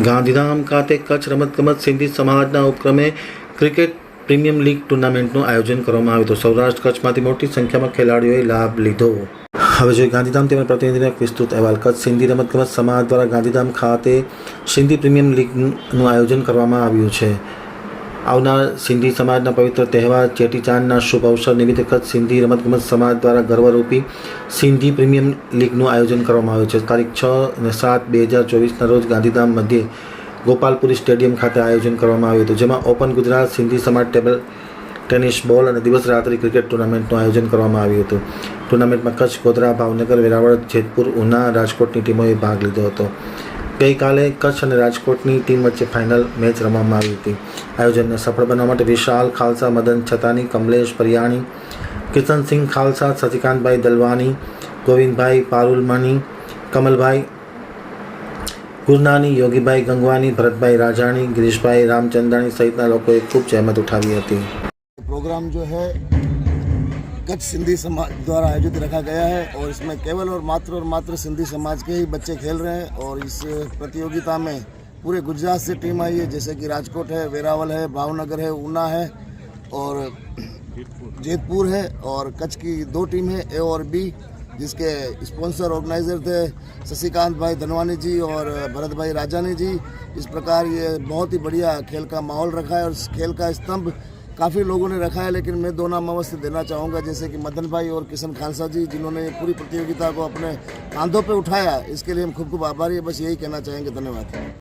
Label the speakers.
Speaker 1: ગાંધીધામ ખાતે કચ્છ રમતગમત સિંધી સમાજના ઉપક્રમે ક્રિકેટ પ્રીમિયમ લીગ ટુર્નામેન્ટનું આયોજન કરવામાં આવ્યું હતું. સૌરાષ્ટ્ર કચ્છમાંથી મોટી સંખ્યામાં ખેલાડીઓએ લાભ લીધો. હવે જોઈએ ગાંધીધામ તેમના પ્રતિનિધિનો એક વિસ્તૃત અહેવાલ. કચ્છ સિંધી રમતગમત સમાજ દ્વારા ગાંધીધામ ખાતે સિંધી પ્રીમિયમ લીગનું આયોજન કરવામાં આવ્યું છે. આવનાર સિંધી સમાજના પવિત્ર તહેવાર, ચેટીચાંદના શુભ અવસર નિમિત્તે કચ્છ સિંધી રમતગમત સમાજ દ્વારા ગર્વરૂપી સિંધી પ્રીમિયમ લીગનું આયોજન કરવામાં આવ્યું છે. તારીખ છ અને સાત બે હજાર ચોવીસના રોજ ગાંધીધામ મધ્યે ગોપાલપુરી સ્ટેડિયમ ખાતે આયોજન કરવામાં આવ્યું હતું, જેમાં ઓપન ગુજરાત સિંધી સમાજ ટેબલ ટેનિસ બોલ અને દિવસ રાત્રિ ક્રિકેટ ટુર્નામેન્ટનું આયોજન કરવામાં આવ્યું હતું. ટુર્નામેન્ટમાં કચ્છ ગોધરા, ભાવનગર, વેરાવળ, જેતપુર, ઉના, રાજકોટની ટીમોએ ભાગ લીધો હતો. ગઈકાલે કચ્છ અને રાજકોટની ટીમ વચ્ચે ફાઇનલ મેચ રમવામાં આવી હતી. આયોજનને સફળ બનાવવા માટે વિશાલ ખાલસા, મદન છતાની, કમલેશ પરિયાણી, કિશનસિંહ ખાલસા, શશિકાંતભાઈ દલવાની ગોવિંદભાઈ પારુલમાની કમલભાઈ ગુરનાની, યોગીભાઈ ગંગવાની, ભરતભાઈ રાજાણી, ગિરીશભાઈ રામચંદાણી સહિતના લોકોએ ખૂબ જહેમત ઉઠાવી હતી.
Speaker 2: પ્રોગ્રામ જો હૈ कच्छ सिंधी समाज द्वारा आयोजित रखा गया है और इसमें केवल और मात्र और मात्र सिंधी समाज के ही बच्चे खेल रहे हैं और इस प्रतियोगिता में पूरे गुजरात से टीम आई है, जैसे कि राजकोट है, वेरावल है, भावनगर है, ऊना है और जेतपुर है और कच्छ की दो टीम है, ए और बी, जिसके स्पॉन्सर ऑर्गेनाइजर थे शशिकांत भाई धनवानी जी और भरत भाई राजानी जी। इस प्रकार ये बहुत ही बढ़िया खेल का माहौल रखा है और इस खेल का स्तंभ काफ़ी लोगों ने रखा है, लेकिन मैं दो नाम अवश्य देना चाहूँगा, जैसे कि मदन भाई और किशन खालसा जी, जिन्होंने पूरी प्रतियोगिता को अपने कांधों पर उठाया। इसके लिए हम खूब खूब आभारी है, बस यही कहना चाहेंगे, धन्यवाद।